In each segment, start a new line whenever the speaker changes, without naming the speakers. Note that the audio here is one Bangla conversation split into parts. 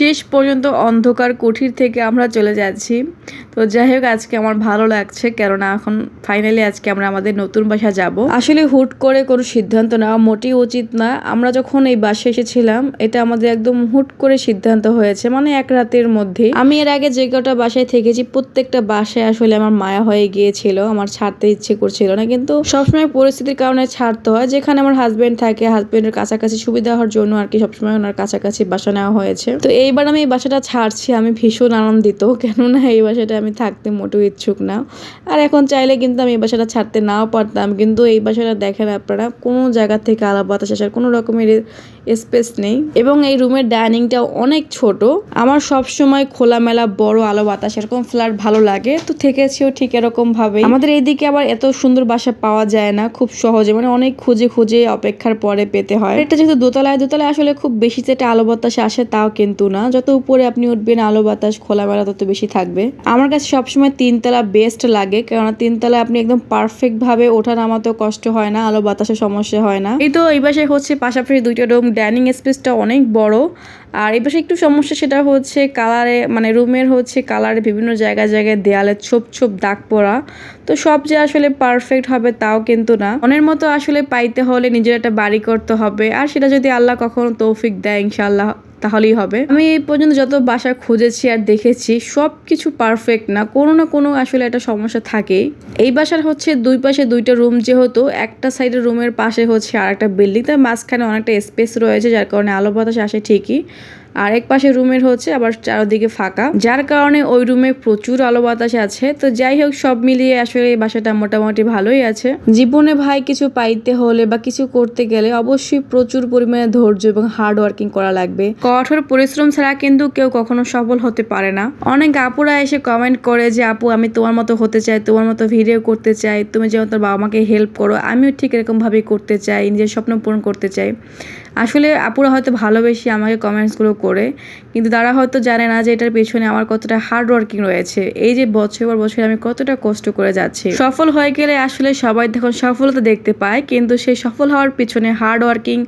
শেষ পর্যন্ত অন্ধকার কুঠির থেকে আমরা চলে যাচ্ছি। তো যাই হোক, আজকে আমার ভালো লাগছে, কেননা এখন ফাইনালি আজকে আমরা আমাদের নতুন বাসা যাব। আসলে হুট করে কোনো সিদ্ধান্ত নেওয়া মোটেই উচিত না। আমরা যখন এই বাসে এসেছিলাম, এটা আমাদের একদম হুট করে সিদ্ধান্ত হয়েছে মানে এক রাতের মধ্যে আমি এর আগে যে কটা বাসায় থেকেছি, প্রত্যেকটা বাসায় আসলে আমার মায়া হয়ে গিয়েছিল, আমার ছাড়তে ইচ্ছে করছিল না, কিন্তু সবসময় পরিস্থিতির কারণে ছাড়তে হয়, যেখানে আমার হাজবেন্ড থাকে হাজবেন্ডের কাছাকাছি সুবিধা হওয়ার জন্য আর কি সবসময় ওনার কাছাকাছি বাসা নেওয়া হয়েছে। তো এইবার আমি এই বাসাটা ছাড়ছি, আমি ভীষণ আনন্দিত, কেননা এই বাসাটা আমি থাকতে মোটেও ইচ্ছুক না। আর এখন চাইলে কিন্তু আমি এই বাসাটা ছাড়তে নাও পারতাম, কিন্তু এই বাসাটা দেখেন আপনারা, কোনো জায়গা থেকে আলাপ বাতাস আসার কোনো রকমের স্পেস নেই। এবং এই রুমের ডাইনিংটাও অনেক ছোট। আমার সব সময় খোলামেলা বড় আলো বাতাস, এরকম ফ্ল্যাট ভালো লাগে। তো থেকেছিও ঠিক এরকম ভাবে আমাদের এইদিকে আবার এত সুন্দর বাসা পাওয়া যায় না, খুব সহজে। মানে অনেক খুঁজে খুঁজে অপেক্ষার পরে পেতে হয়। এটা যেহেতু দোতলায় দোতলায় আসলে খুব বেশি যেটা আলো বাতাস আসে তাও কিন্তু না। যত উপরে আপনি উঠবেন, আলো বাতাস খোলামেলা তত বেশি থাকবে। আমার কাছে সবসময় তিনতলা বেস্ট লাগে, কেননা তিনতলা আপনি একদম পারফেক্ট ভাবে ওঠা নামাতেও কষ্ট হয় না, আলো বাতাসের সমস্যা হয় না। এই তো এই পাশে হচ্ছে পাশাপাশি দুইটা রুম ডাইনিং স্পেসটা অনেক বড়। আর এবার একটু সমস্যা সেটা হচ্ছে কালারে মানে রুমের হচ্ছে কালারে বিভিন্ন জায়গায় জায়গায় দেয়ালে ছোপ ছোপ দাগ পড়া। তো সব যে আসলে পারফেক্ট হবে তাও কিন্তু না। মনের মতো আসলে পাইতে হলে নিজের একটা বাড়ি করতে হবে। আর সেটা যদি আল্লাহ কখনো তৌফিক দেয় ইনশাআল্লাহ। তাহলেই হবে। আমি এই পর্যন্ত যত বাসা খুঁজেছি আর দেখেছি সব কিছু পারফেক্ট না, কোনো না কোনো আসলে একটা সমস্যা থাকে এই বাসার হচ্ছে দুই পাশে দুইটা রুম যেহেতু, একটা সাইডের রুমের পাশে হচ্ছে আর একটা বিল্ডিং তার মাঝখানে অনেকটা স্পেস রয়েছে, যার কারণে আলো বাতাস আসে ঠিকই। আর এক পাশে রুমের হচ্ছে আবার চারদিকে ফাঁকা। যার কারণে ওই রুমে প্রচুর আলো বাতাস আছে। তো যাই হোক, সব মিলিয়ে আসলে এই বাসাটা মোটামুটি ভালোই আছে। জীবনে ভাই কিছু পাইতে হলে বা কিছু করতে গেলে অবশ্যই প্রচুর পরিমাণে ধৈর্য এবং হার্ড ওয়ার্কিং করা লাগবে। কঠোর পরিশ্রম ছাড়া কিন্তু কেউ কখনো সফল হতে পারে না। অনেক আপুরা এসে কমেন্ট করে যে, আপু, আমি তোমার মতো হতে চাই, তোমার মতো ভিডিও করতে চাই। তুমি যেমন তোর বাবা মাকে হেল্প করো। আমিও ঠিক এরকম ভাবে করতে চাই, নিজের স্বপ্ন পূরণ করতে চাই। আসলে আপুরা হয়তো ভালোবেসে আমাকে কমেন্টসগুলো করে, কিন্তু তারা হয়তো জানে না যে এটার পেছনে আমার কতটা হার্ড ওয়ার্কিং রয়েছে। এই যে বছর পর বছর আমি কতটা কষ্ট করে যাচ্ছি। সফল হয়ে গেলে আসলে সবাই তখন সফলতা দেখতে পায়, কিন্তু সেই সফল হওয়ার পিছনে হার্ড ওয়ার্কিং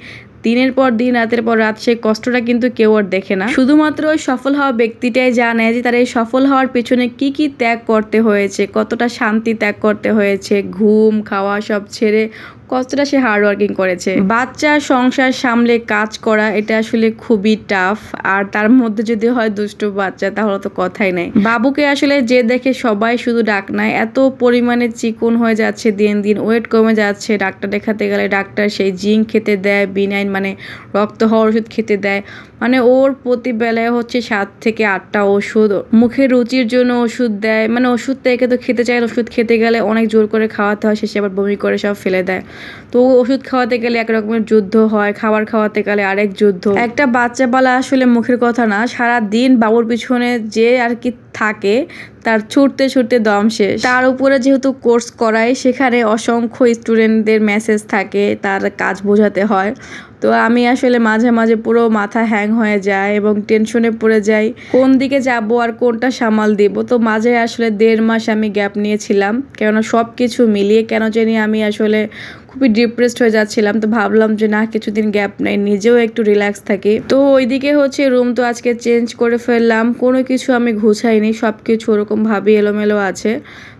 দিনের পর দিন, রাতের পর রাত, সেই কষ্টটা কিন্তু কেউ আর দেখে না। শুধুমাত্র ওই সফল হওয়া ব্যক্তিটাই জানে যে তার এই সফল হওয়ার পিছনে কি কি ত্যাগ করতে হয়েছে, কতটা শান্তি ত্যাগ করতে হয়েছে, ঘুম, খাওয়া সব ছেড়ে কতটা সে হার্ড ওয়ার্কিং করেছে। বাচ্চা সংসার সামলে কাজ করা, এটা আসলে খুবই টাফ আর তার মধ্যে যদি হয় দুষ্ট বাচ্চা, তাহলে তো কথাই নাই। বাবুকে আসলে যে দেখে সবাই শুধু ডাক নাই, এত পরিমাণে চিকন হয়ে যাচ্ছে দিন দিন ওয়েট কমে যাচ্ছে। ডাক্তার দেখাতে গেলে ডাক্তার সেই জিঙ্ক খেতে দেয় বিনাইন মানে রক্ত হওয়ার ওষুধ খেতে দেয়। মানে ওর প্রতি বেলায় হচ্ছে সাত থেকে আটটা ওষুধ। মুখে রুচির জন্য ওষুধ দেয়। মানে ওষুধ থেকে তো খেতে চায় ওষুধ খেতে গেলে অনেক জোর করে খাওয়াতে হয়, শেষে আবার বমি করে সব ফেলে দেয়। তো ওষুধ খাওয়াতে গেলে এক রকমের যুদ্ধ হয়, খাবার খাওয়াতে গেলে আরেক যুদ্ধ। একটা বাচ্চা বলা আসলে মুখের কথা না সারা দিন বাবুর পিছনে যে আর কি থাকে, তার ছুটতে ছুটতে দম শেষ। তার উপরে যেহেতু কোর্স করায়, সেখানে অসংখ্য স্টুডেন্টদের মেসেজ থাকে, তার কাজ বোঝাতে হয়। তো আমি আসলে মাঝে মাঝে পুরো মাথা হ্যাং হয়ে যায় এবং টেনশনে পড়ে যাই। কোন দিকে যাব আর কোনটা সামাল দিব? তো মাঝে আসলে দেড় মাস আমি গ্যাপ নিয়েছিলাম। কেননা সব কিছু মিলিয়ে কেন জানি আমি আসলে খুবই ডিপ্রেসড হয়ে যাচ্ছিলাম। তো ভাবলাম যে না, কিছুদিন গ্যাপ নেই, নিজেও একটু রিল্যাক্স থাকি। তো ওইদিকে হচ্ছে রুম তো আজকে চেঞ্জ করে ফেললাম। কোনো কিছু আমি গুছাইনি সব কিছু ওরকম ওরকমভাবে এলোমেলো আছে।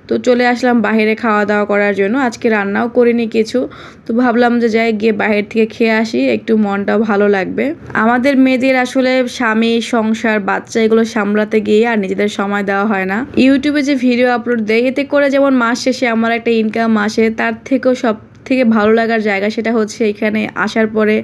তো চলে আসলাম বাহিরে খাওয়া দাওয়া করার জন্য। আজকে রান্নাও করিনি কিছু। তো ভাবলাম যে যাই, গিয়ে বাহির থেকে খেয়ে আসি, একটু মনটাও ভালো লাগবে। আমাদের মেয়েদের আসলে স্বামী, সংসার, বাচ্চা এগুলো সামলাতে গিয়ে আর নিজেদের সময় দেওয়া হয় না। ইউটিউবে যে ভিডিও আপলোড দেয়, এতে করে যেমন মাস শেষে আমার একটা ইনকাম আসে, তার থেকেও সব থেকে ভালো লাগার জায়গা সেটা হচ্ছে এখানে আসার পরে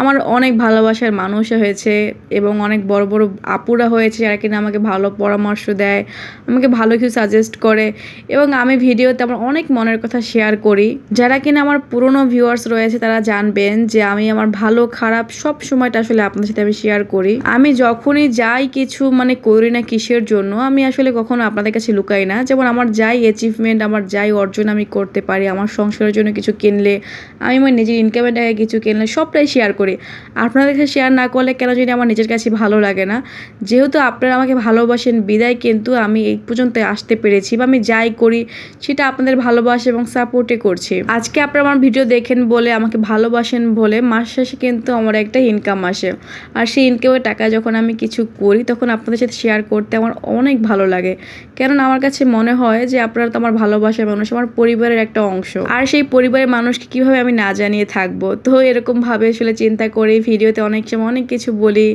আমার অনেক ভালোবাসার মানুষ হয়েছে এবং অনেক বড় বড় আপুরা হয়েছে যারা কিনা আমাকে ভালো পরামর্শ দেয়, আমাকে ভালো কিছু সাজেস্ট করে এবং আমি ভিডিওতে আমার অনেক মনের কথা শেয়ার করি। যারা কিনা আমার পুরনো ভিউয়ার্স রয়েছে তারা জানবেন যে আমি আমার ভালো, খারাপ সব সময়টা আসলে আপনার সাথে আমি শেয়ার করি। আমি যখনই যাই কিছু মানে করি না কিসের জন্য আমি আসলে কখনো আপনাদের কাছে লুকাই না। যেমন আমার যাই অ্যাচিভমেন্ট আমার যাই অর্জন আমি করতে পারি, আমার সংসারের জন্য কিছু কিনলে, আমি আমার নিজের ইনকামের টাকায় কিছু কিনলে সবটাই শেয়ার করি। আপনাদের কাছে শেয়ার না করলে কেন যদি আমার নিজের কাছে ভালো লাগে না। যেহেতু আপনারা আমাকে ভালোবাসেন, বিদায় কিন্তু আমি এই পর্যন্ত আসতে পেরেছি বা আমি যাই করি, সেটা আপনাদের ভালোবাসা এবং সাপোর্টে করছি। আজকে আপনারা আমার ভিডিও দেখেন বলে, আমাকে ভালোবাসেন বলে, মাস শেষে কিন্তু আমার একটা ইনকাম আসে। আর সেই ইনকামের টাকা যখন আমি কিছু করি, তখন আপনাদের সাথে শেয়ার করতে আমার অনেক ভালো লাগে। কেননা আমার কাছে মনে হয় যে, আপনারা তো আমার ভালোবাসার মানুষ, আমার পরিবারের একটা অংশ। আর সেই পরিবারের মানুষকে কীভাবে আমি না জানিয়ে থাকব? তো এরকমভাবে আসলে চিন্তা করি, ভিডিওতে অনেক সময় অনেক কিছু বলি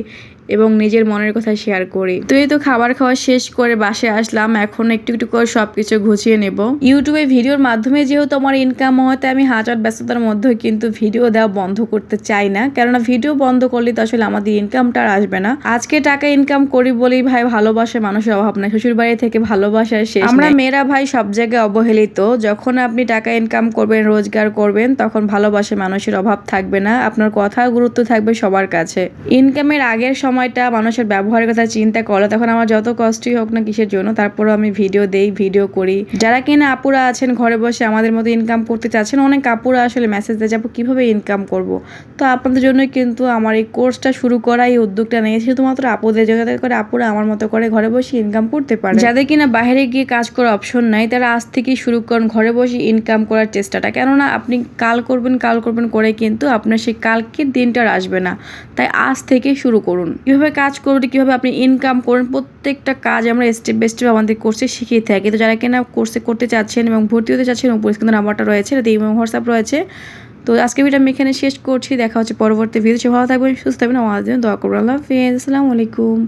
এবং নিজের মনের কথা শেয়ার করি। তো এই তো খাবার খাওয়া শেষ করে বাসে আসলাম এখন একটু একটু করে সবকিছু গুছিয়ে নেব। ইউটিউবে ভিডিওর মাধ্যমে যেহেতু আমার ইনকাম হয় তাই আমি হাজার ব্যস্ততার মধ্যে কিন্তু ভিডিও দেওয়া বন্ধ করতে চাই না। কেননা ভিডিও বন্ধ করলে তো আসলে আমাদের ইনকামটা আর আসবে না। আজকে টাকা ইনকাম করি বলেই ভাই ভালোবাসে মানুষের অভাব নাই। শ্বশুর বাড়ি থেকে ভালোবাসার শেষ আমরা মেয়েরা ভাই সব জায়গায় অবহেলিত। যখন আপনি টাকা ইনকাম করবেন রোজগার করবেন তখন ভালোবাসে মানুষের অভাব থাকবে না। আপনার কথা গুরুত্ব থাকবে সবার কাছে। ইনকামের আগের সময়টা, মানুষের ব্যবহারের কথা চিন্তা করলে তখন আমার যত কষ্টই হোক না কিসের জন্য, তারপরও আমি ভিডিও দেই ভিডিও করি। যারা কিনা আপুরা আছেন, ঘরে বসে আমাদের মতো ইনকাম করতে চাচ্ছেন, অনেক আপুরা আসলে মেসেজ দেয় যাব কীভাবে ইনকাম করব? তো আপনাদের জন্যই কিন্তু আমার এই কোর্সটা শুরু করা, এই উদ্যোগটা নিয়েছি শুধুমাত্র আপুদের যাতে করে আপুরা আমার মতো করে ঘরে বসে ইনকাম করতে পারে। যাদের কিনা বাইরে গিয়ে কাজ করার অপশন নাই, তারা আজ থেকেই শুরু করুন, ঘরে বসে ইনকাম করার চেষ্টাটা। কেননা, আপনি কাল করবেন কাল করবেন করে কিন্তু আপনার সেই কালকের দিনটা আসবে না। তাই আজ থেকে শুরু করুন। কীভাবে কাজ করুন কীভাবে আপনি ইনকাম করেন, প্রত্যেকটা কাজ আমরা স্টেপ বাই স্টেপ আমাদের কোর্সে শিখিয়ে থাকি। তো যারা কিনা কোর্সে করতে চাচ্ছেন এবং ভর্তি হতে চাচ্ছেন, উপরে কিন্তু নাম্বারটা রয়েছে এটাতে ইমেল হোয়াটসঅ্যাপ রয়েছে। তো আজকে ভিডিও আমি এখানে শেষ করছি, দেখা হচ্ছে পরবর্তী ভিডিও ভালো থাকবেন, সুস্থ থাকবেন আমাদের জন্য দোয়া করবেন, আল্লাহ হাফিজ, আসসালামু আলাইকুম।